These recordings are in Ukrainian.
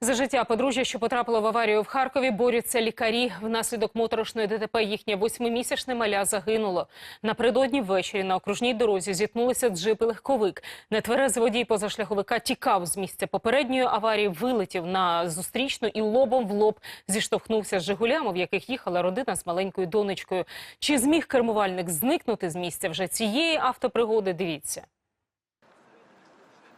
За життя подружжя, що потрапило в аварію в Харкові, борються лікарі. Внаслідок моторошної ДТП їхнє восьмимісячне маля загинуло. Напередодні ввечері на окружній дорозі зіткнулися джип і легковик. Нетверезий водій позашляховика тікав з місця попередньої аварії, вилетів на зустрічну і лобом в лоб зіштовхнувся з «Жигулями», в яких їхала родина з маленькою донечкою. Чи зміг кермувальник зникнути з місця вже цієї автопригоди? Дивіться.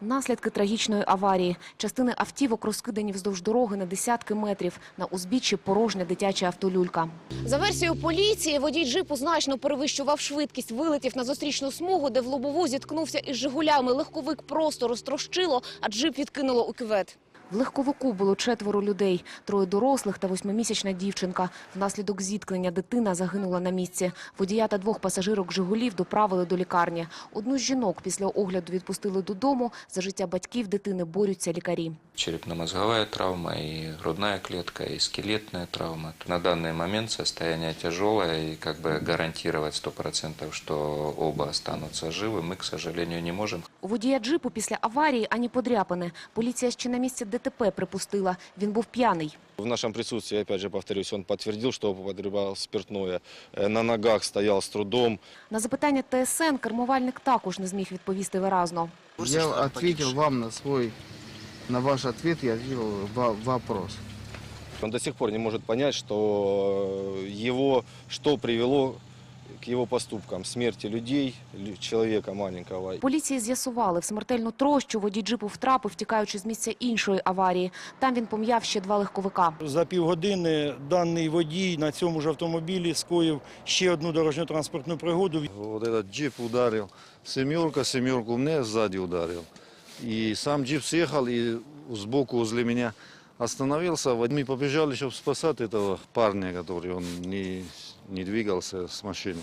Наслідки трагічної аварії. Частини автівок розкидані вздовж дороги на десятки метрів. На узбіччі порожня дитяча автолюлька. За версією поліції, водій джипу значно перевищував швидкість, вилетів на зустрічну смугу, де в лобову зіткнувся із «Жигулями». Легковик просто розтрощило, а джип відкинуло у кювет. В легковику було четверо людей, троє дорослих та восьмимісячна дівчинка. Внаслідок зіткнення дитина загинула на місці. Водія та двох пасажирок «Жигулів» доправили до лікарні. Одну з жінок після огляду відпустили додому. За життя батьків дитини борються лікарі. черепно-мозговая травма, и грудная клетка, и скелетная травма. На данный момент состояние тяжелое, и как бы гарантировать 100%, что оба останутся живы, мы, к сожалению, не можем. У водія джипу після аварії ані подряпини. Поліція ще на місці ДТП припустила. Він був п'яний. В нашем присутствии, опять же повторюсь, он подтвердил, что употреблял спиртное. Э, На ногах стоял с трудом. На запитання ТСН кермувальник також не зміг відповісти виразно. Я ответил вам на свой, на ваш ответ я ответил вопрос. Он до сих пор не может понять, что его, что привело к его поступкам. Смерти людей, лю- человека маленького. Поліції з'ясували, в смертельну трощу водій джипу втрапив, тікаючи з місця іншої аварії. Там він пом'яв ще два легковика. За півгодини даний водій на цьому ж автомобілі скоїв ще одну дорожньо-транспортну пригоду. Вот этот джип ударил семерка, семерку мне сзади ударил. И сам джип съехал и сбоку возле меня остановился. Вот Мы побежали, чтобы спасать этого парня, который он не, не двигался с машины.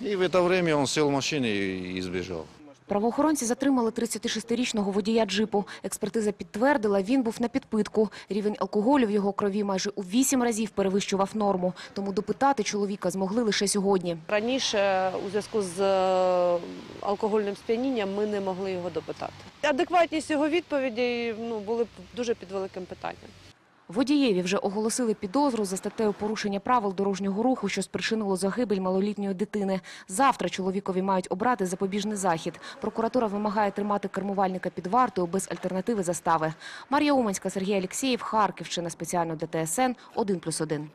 И в это время он сел в машине и, и сбежал. Правоохоронці затримали 36-річного водія джипу. Експертиза підтвердила, він був на підпитку. Рівень алкоголю в його крові майже у вісім разів перевищував норму. Тому допитати чоловіка змогли лише сьогодні. Раніше у зв'язку з е, алкогольним сп'янінням ми не могли його допитати. Адекватність його відповідей ну, були дуже під великим питанням. Водієві вже оголосили підозру за статтею порушення правил дорожнього руху, що спричинило загибель малолітньої дитини. Завтра чоловікові мають обрати запобіжний захід. Прокуратура вимагає тримати кермувальника під вартою без альтернативи застави. Марія Уманська, Сергій Алєксєєв, Харківщина. Спеціально для ТСН 1+,1.